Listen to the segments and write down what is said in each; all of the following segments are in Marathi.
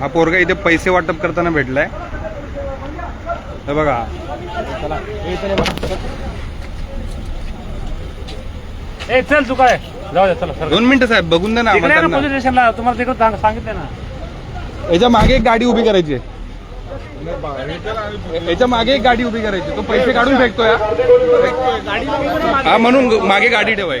हा पोरगा इथे पैसे वाटप करताना भेटलाय. हे बघा. ए चल तू काय? जाऊ दे चला दोन मिनिटं साहेब बघून द्या ना तिकडे. पोलीस स्टेशनला. तुम्हाला तिकडे सांग- सांगितलं ना. याच्या मागे एक गाडी उभी करायची आहे. याच्या मागे एक गाडी उभी करायची तो पैसे काढून फेकतोय हा. हा म्हणून मागे गाडी ठेवाय.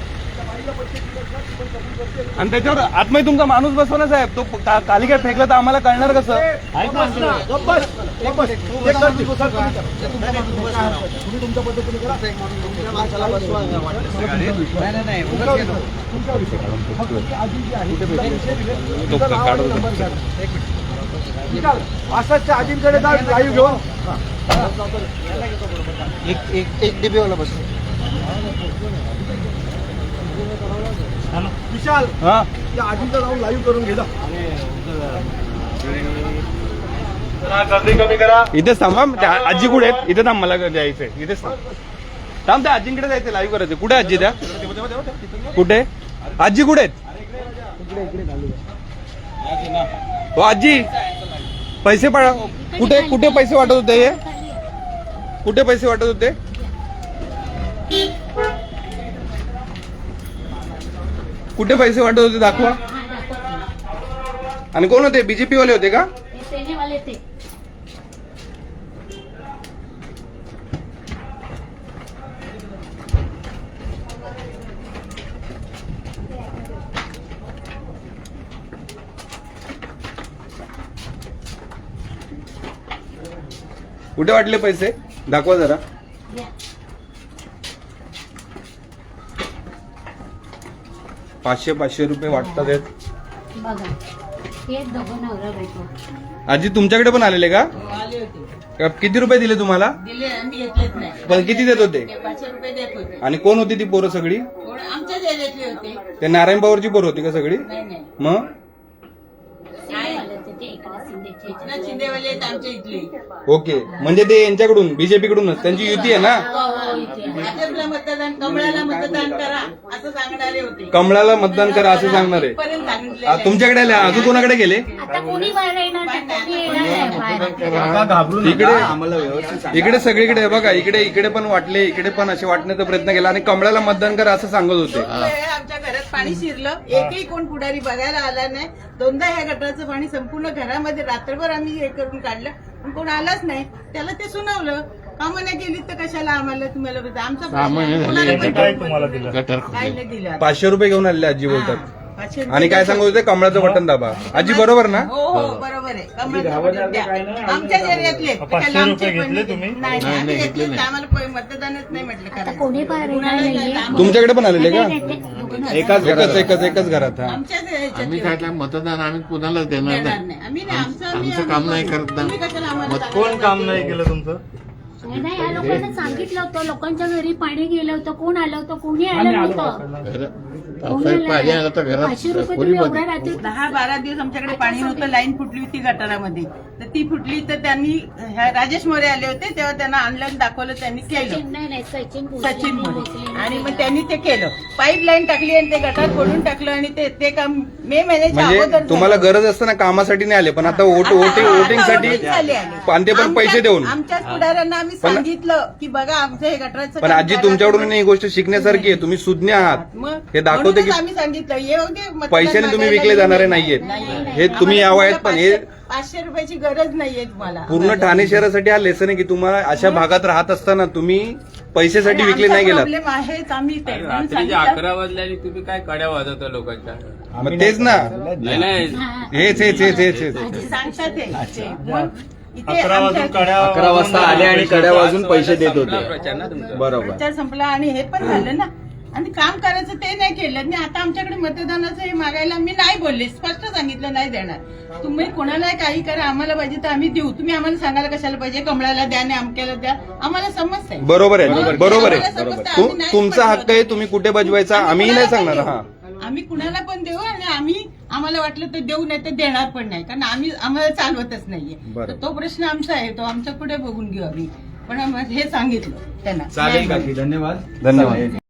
आणि त्याच्यावर आतमध्ये तुमचा माणूस बसवा ना साहेब तो का- काली काय फेकला तर आम्हाला कळणार कसं तो काढत होता. एक एक एक डीबी वाला बस हा? इथे थांबा त्या आजी कुठे आहेत? इथे थांब मला द्यायचंय इथेच थांब. थांब त्या आजींकडे जायचं लाईव्ह करायचं कुठे आजी त्या? कुठे? आजी कुठे आहेत? हो आजी! पैसे पा कुठे कुठे पैसे वाटत होते हे? कुठे पैसे वाटत होते? कुठे पैसे वाटत होते दाखवा. आणि कोण होते? बीजेपी वाले होते का? सेने वाले थे कुठे वाटले पैसे? दाखवा जरा. पाचशे पाचशे रुपये वाटतात आहेत. हे आजी तुमच्याकडे पण आलेले का? का किती रुपये दिले तुम्हाला? दिले आम्ही घेतलेच नाही. पण किती देत होते? ते पाचशे रुपये देत होते. आणि कोण होती ती पोरं सगळी? कोण? आमच्याच एरियातले होते. ते नारायण पवारची पोरं होती का सगळी? नाही नाही. मग? एकनाथ शिंदेवाले आहेत आमच्या इथले. ओके. म्हणजे ते यांच्याकडून बीजेपी कडूनच. त्यांची युती आहे ना? भाजपला मतदान कमळाला मतदान करा असं सांगणारे होते. कमळाला मतदान करा असं सांगणार आहे. आ, तुमच्याकडे आले अजून कोणाकडे गेले? आता कोणी बाहेर येणार नाही कोणी येणार नाही. बाहेर इकडे इकडे सगळीकडे आहे बघा इकडे इकडे पण वाटले इकडे पण असे वाटण्याचा प्रयत्न केला आणि कमळाला मतदान करा असं सांगत होते. वेळा आमच्या घरात पाणी शिरलं. एकही कोण पुढारी बघायला आला नाही. दोनदा ह्या गटाराचं पाणी संपूर्ण घरामध्ये रात्रभर आम्ही हे करून काढलं. पण कोण आलाच नाही. त्याला ते सुनावलं. नाही तर कशाला आम्हाला तुम्हाला बघा. आमचा प्रश्न आहे. कोणाला पण काय तुम्हाला दिलं? काय नाही दिलं. आता. पाचशे रुपये घेऊन आलेले आजी बोलतात. पाचशे आणि काय सांगत होते कमळाचं बटन दाबा. आजी बरोबर ना? हो हो बरोबर आहे. कमळाचं बटन द्या. आमच्याच एरियातले पाचशे रुपये घेतले तुम्ही? नाही नाही आम्ही घेतले नाही. आम्हाला प- मतदानच नाही म्हटलं आता करायचं. कोणी बाहेर येणार नाहीये? तुमच्याकडे पण आलेले का? नाही, नाही, एकाच एकच एकच एकच घरात हा. आमच्याच आम्ही काय काय मतदान आम्ही कुणालाच देणार देणार नाही. नाही. आम्ही नाही आमचं आम्ही- आमचं काम नाही करत ना. तुम्ही कशाला आम्हाला मत- सांगायला कोण काम नाही केलं तुमचं? नाही नाही, या लोकांना सांगितलं होतं लोकांच्या घरी पाणी गेलं होतं कोण आलं होतं कोणी आलं नव्हतं. घर- कोणी पावसाळ्यात पाणी आलं तर आलं पाचशे घरात रुपये खोली तुम्ही रात्री दहा बारा दिवस आमच्याकडे पाणी नव्हतं लाईन फुटली होती गटारामध्ये. तर ती फुटली तर त्यांनी ह्या राजेश मोरे आले होते तेव्हा त्यांना ऑनलाईन दाखवलं त्यांनी केलं. सचिन नाही नाही सचिन भोसले, सचिन भोसले. मोरे. आणि मग त्यांनी ते केलं. पाईप लाईन टाकली आणि ते गटार फोडून टाकलं आणि ते ते काम मे महिन्याच्या अगोदर म्हणजे तुम्हाला गरज असताना कामासाठी नाही आले पण आता वोट वोटिंग वोटिंगसाठी आणि ते पण पैसे देऊन. आमच्याच पुढाऱ्यांना आम्ही पण- सांगितलं की बघा आमचं हे गटाराचं पण काम आजी करा तुमच्याकडून. ही गोष्ट शिकण्यासारखी आहे तुम्ही सुज्ञ आहात मग हे दाखवते म्हणूनच की आम्ही सांगितलं मतदान पैशाने तुम्ही मागायला विकले जाणारे. नाहीयेत नाहीये. हे तुम्ही या वयात पण हे पाचशे- पाचशे रुपयाची गरज नाहीये तुम्हाला पूर्ण ठाणे शहरासाठी हा लेसन आहे की तुम्हाला अशा भागात राहत असताना तुम्ही पैशासाठी विकले नाही गेलात प्रॉब्लेम आहेच आम्ही ते म्हणून रात्रीच्या सांगितलं. अकरा वाजल्याने तुम्ही काय कड्या वाजवता लोकांच्या मग तेच ना नाही नाही हा. हेच हेच हेच हेच हेच सांगतात हे. ते. मग अकरा वाजून कड्या अकरा वाजता आले आणि कड्या वाजून पैसे देत संपला होते बरोबर. प्रचार संपला आणि हे पण झालं ना. आणि काम करायचं ते नाही केलं. आणि आता आमच्याकडे मतदानाचं हे मागायला मी नाही बोलले. स्पष्ट सांगितलं नाही देणार. तुम्ही कोणाला काही करा आम्हाला पाहिजे तर आम्ही देऊ. तुम्ही आम्हाला सांगायला कशाला पाहिजे? कमळाला द्या आणि अमक्याला द्या. आम्हाला समजतंय बरोबर आहे बरोबर आहे. समजतं, तू- तुमचा. हक्क आहे तुम्ही कुठे बजवायचा? आम्ही नाही सांगणार. हा. आम्ही कुणाला पण देऊ आणि आम्ही आम्हाला वाटलं तर देऊ नाही तर देणार पण नाही. कारण आम्ही आम्हाला चालवतच नाहीये. तर तो प्रश्न आमचा आहे तो आमच्या पुढे बघून घेऊ आम्ही. पण आम्हाला हे सांगितलं त्यांना. चालेल काकी धन्यवाद. धन्यवाद.